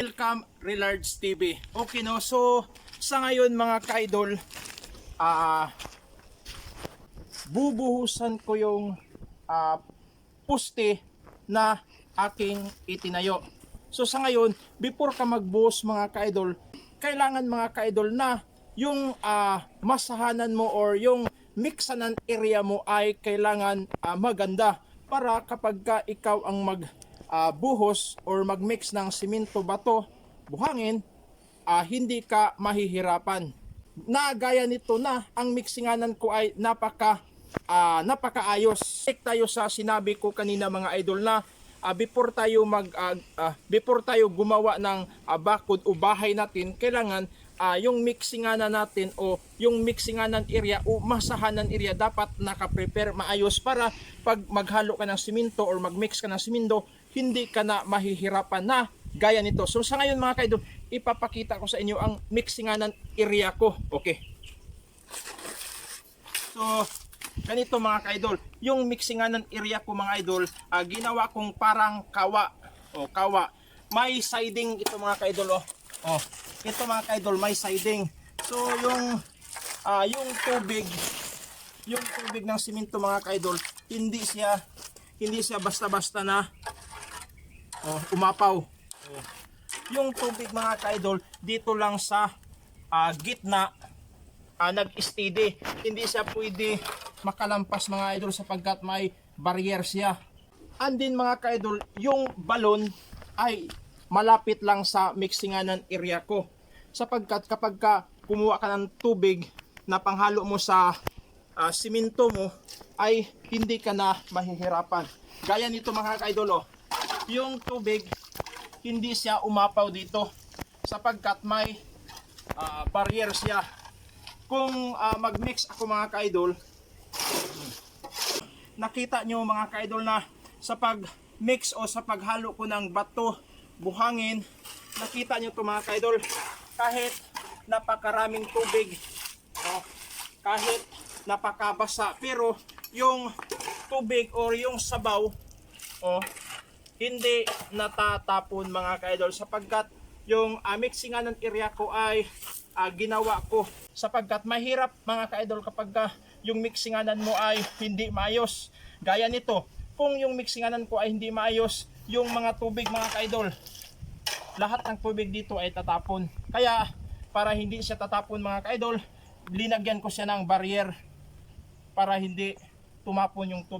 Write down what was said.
Welcome Relards TV. Okay no, so sa ngayon mga ka-idol, ah bubuhusan ko yung ah, puste na aking itinayo. So sa ngayon, before ka magbuhos mga ka-idol, kailangan mga ka-idol na yung ah, masahanan mo or yung mixanan area mo ay kailangan ah, maganda para kapag ka ikaw ang mag ah, buhos or magmix ng simento bato, buhangin, ah, hindi ka mahihirapan. Na gaya nito na ang mixinganan ko ay napaka ah, napakaayos. Stick tayo sa sinabi ko kanina mga idol na ah, before tayo mag ah, ah, before tayo gumawa ng ah, bakod o bahay natin, kailangan ah, yung mixinganan natin o yung mixinganan area o masahanan area dapat naka-prepare maayos para pag maghalo ka ng simento or magmix ka ng simento, hindi ka na mahihirapan na gaya nito. So sa ngayon mga kaidol, ipapakita ko sa inyo ang mixinganan area ko. Okay. So, ganito mga ka-idol, yung mixinganan area ko mga idol, ah, ginawa kong parang kawa. O, kawa. May siding ito mga ka-idol, oh. Oh, ito mga ka-idol, may siding. So, yung ah, yung tubig, yung tubig ng simento mga ka-idol, hindi siya hindi siya basta-basta na oh, umapaw. Oh. Yung tubig mga ka-idol, dito lang sa ah, gitna ah, nag-steady. Hindi siya pwede makalampas mga idol sapagkat may barrier siya. And din mga ka-idol, yung balon ay malapit lang sa mixinganan area ko. Sapagkat kapag ka kumuha ka ng tubig na panghalo mo sa simento mo, ay hindi ka na mahihirapan. Gaya nito mga ka-idol, oh, yung tubig hindi siya umapaw dito sapagkat may ah, barrier siya. Kung ah, mag-mix ako mga ka-idol, nakita nyo mga ka-idol na sa pag-mix o sa paghalo ko ng bato, buhangin, nakita nyo to mga ka-idol, kahit napakaraming tubig, oh, kahit napakabasa, pero yung tubig or yung sabaw, oh, hindi natatapon mga ka-idol sapagkat yung uh, mixingan ng area ko ay ah, ginawa ko sapagkat mahirap mga ka-idol kapag ka yung mixinganan mo ay hindi maayos. Gaya nito, kung yung mixinganan ko ay hindi maayos, yung mga tubig mga ka-idol, lahat ng tubig dito ay tatapon. Kaya para hindi siya tatapon mga ka-idol, linagyan ko siya ng barrier para hindi tumapon yung tubig